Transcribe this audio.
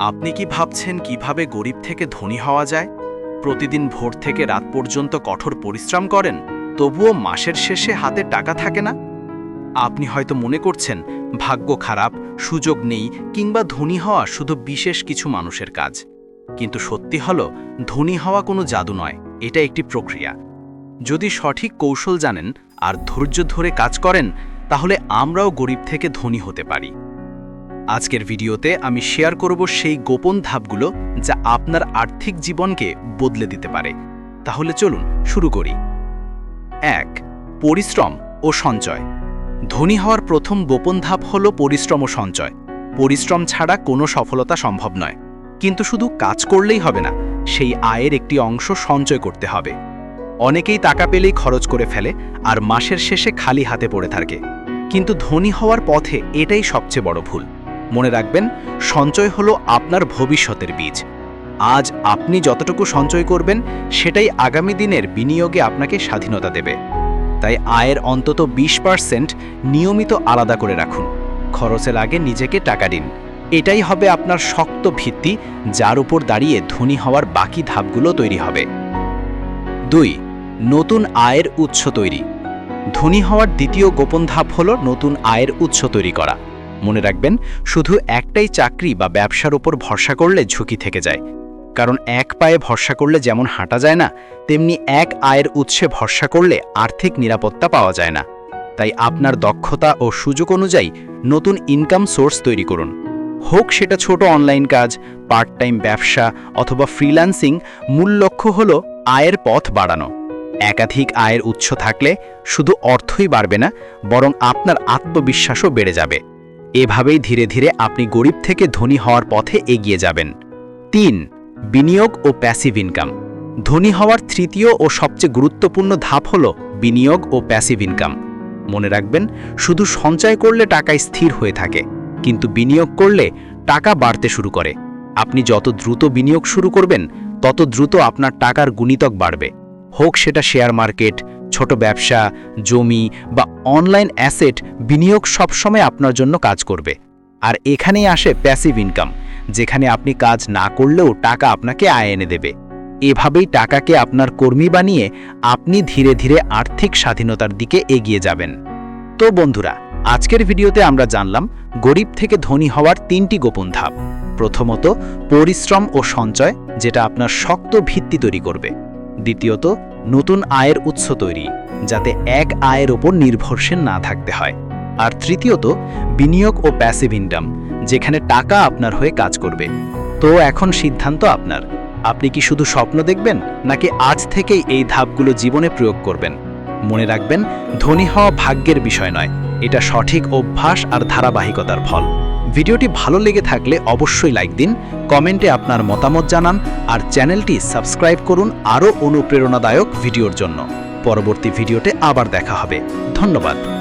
আপনি কি ভাবছেন কীভাবে গরিব থেকে ধনী হওয়া যায়? প্রতিদিন ভোর থেকে রাত পর্যন্ত কঠোর পরিশ্রম করেন, তবুও মাসের শেষে হাতে টাকা থাকে না? আপনি হয়তো মনে করছেন, ভাগ্য খারাপ, সুযোগ নেই, কিংবা ধনী হওয়া শুধু বিশেষ কিছু মানুষের কাজ। কিন্তু সত্যি হল, ধনী হওয়া কোনো জাদু নয়, এটা একটি প্রক্রিয়া। যদি সঠিক কৌশল জানেন আর ধৈর্য ধরে কাজ করেন, তাহলে আমরাও গরিব থেকে ধনী হতে পারি। আজকের ভিডিওতে আমি শেয়ার করব সেই গোপন ধাপগুলো যা আপনার আর্থিক জীবনকে বদলে দিতে পারে। তাহলে চলুন শুরু করি। এক, পরিশ্রম ও সঞ্চয়। ধনী হওয়ার প্রথম গোপন ধাপ হল পরিশ্রম ও সঞ্চয়। পরিশ্রম ছাড়া কোনো সফলতা সম্ভব নয়। কিন্তু শুধু কাজ করলেই হবে না, সেই আয়ের একটি অংশ সঞ্চয় করতে হবে। অনেকেই টাকা পেলেই খরচ করে ফেলে আর মাসের শেষে খালি হাতে পড়ে থাকে। কিন্তু ধনী হওয়ার পথে এটাই সবচেয়ে বড় ভুল। মনে রাখবেন, সঞ্চয় হলো আপনার ভবিষ্যতের বীজ। আজ আপনি যতটুকু সঞ্চয় করবেন, সেটাই আগামী দিনের বিনিয়োগে আপনাকে স্বাধীনতা দেবে। তাই আয়ের অন্তত বিশ পার্সেন্ট নিয়মিত আলাদা করে রাখুন। খরচের আগে নিজেকে টাকা দিন। এটাই হবে আপনার শক্ত ভিত্তি, যার উপর দাঁড়িয়ে ধনী হওয়ার বাকি ধাপগুলো তৈরি হবে। দুই, নতুন আয়ের উৎস তৈরি। ধনী হওয়ার দ্বিতীয় গোপন ধাপ হল নতুন আয়ের উৎস তৈরি করা। মনে রাখবেন, শুধু একটাই চাকরি বা ব্যবসার উপর ভরসা করলে ঝুঁকি থেকে যায়। কারণ এক পায়ে ভরসা করলে যেমন হাঁটা যায় না, তেমনি এক আয়ের উৎসে ভরসা করলে আর্থিক নিরাপত্তা পাওয়া যায় না। তাই আপনার দক্ষতা ও সুযোগ অনুযায়ী নতুন ইনকাম সোর্স তৈরি করুন। হোক সেটা ছোট অনলাইন কাজ পার্ট টাইম ব্যবসা অথবা ফ্রিল্যান্সিং মূল লক্ষ্য হল আয়ের পথ বাড়ানো। একাধিক আয়ের উৎস থাকলে শুধু অর্থই বাড়বে না, বরং আপনার আত্মবিশ্বাসও বেড়ে যাবে। এভাবেই ধীরে ধীরে আপনি গরিব থেকে ধনী হওয়ার পথে এগিয়ে যাবেন। তিন, বিনিয়োগ ও প্যাসিভ ইনকাম ধনী হওয়ার তৃতীয় ও সবচেয়ে গুরুত্বপূর্ণ ধাপ হল বিনিয়োগ ও প্যাসিভ ইনকাম মনে রাখবেন, শুধু সঞ্চয় করলে টাকা স্থির হয়ে থাকে, কিন্তু বিনিয়োগ করলে টাকা বাড়তে শুরু করে। আপনি যত দ্রুত বিনিয়োগ শুরু করবেন, তত দ্রুত আপনার টাকার গুণিতক বাড়বে। হোক সেটা শেয়ার মার্কেট ছোট ব্যবসা, জমি বা অনলাইন অ্যাসেট বিনিয়োগ সবসময় আপনার জন্য কাজ করবে। আর এখানেই আসে প্যাসিভ ইনকাম যেখানে আপনি কাজ না করলেও টাকা আপনাকে আয় এনে দেবে। এভাবেই টাকাকে আপনার কর্মী বানিয়ে আপনি ধীরে ধীরে আর্থিক স্বাধীনতার দিকে এগিয়ে যাবেন। তো বন্ধুরা, আজকের ভিডিওতে আমরা জানলাম গরিব থেকে ধনী হওয়ার তিনটি গোপন ধাপ। প্রথমত, পরিশ্রম ও সঞ্চয়, যেটা আপনার শক্ত ভিত্তি তৈরি করবে। দ্বিতীয়ত নতুন আয়ের উৎস তৈরি, যাতে এক আয়ের ওপর নির্ভরশীল না থাকতে হয়। আর তৃতীয়ত, বিনিয়োগ ও প্যাসিভ ইনকাম যেখানে টাকা আপনার হয়ে কাজ করবে। তো এখন সিদ্ধান্ত আপনার। আপনি কি শুধু স্বপ্ন দেখবেন, নাকি আজ থেকেই এই ধাপগুলো জীবনে প্রয়োগ করবেন? মনে রাখবেন, ধনী হওয়া ভাগ্যের বিষয় নয়, এটা সঠিক অভ্যাস আর ধারাবাহিকতার ফল। ভিডিওটি ভালো লেগে থাকলে অবশ্যই লাইক দিন, কমেন্টে আপনার মতামত জানান, আর চ্যানেলটি সাবস্ক্রাইব করুন আরও অনুপ্রেরণাদায়ক ভিডিওর জন্য। পরবর্তী ভিডিওতে আবার দেখা হবে। ধন্যবাদ।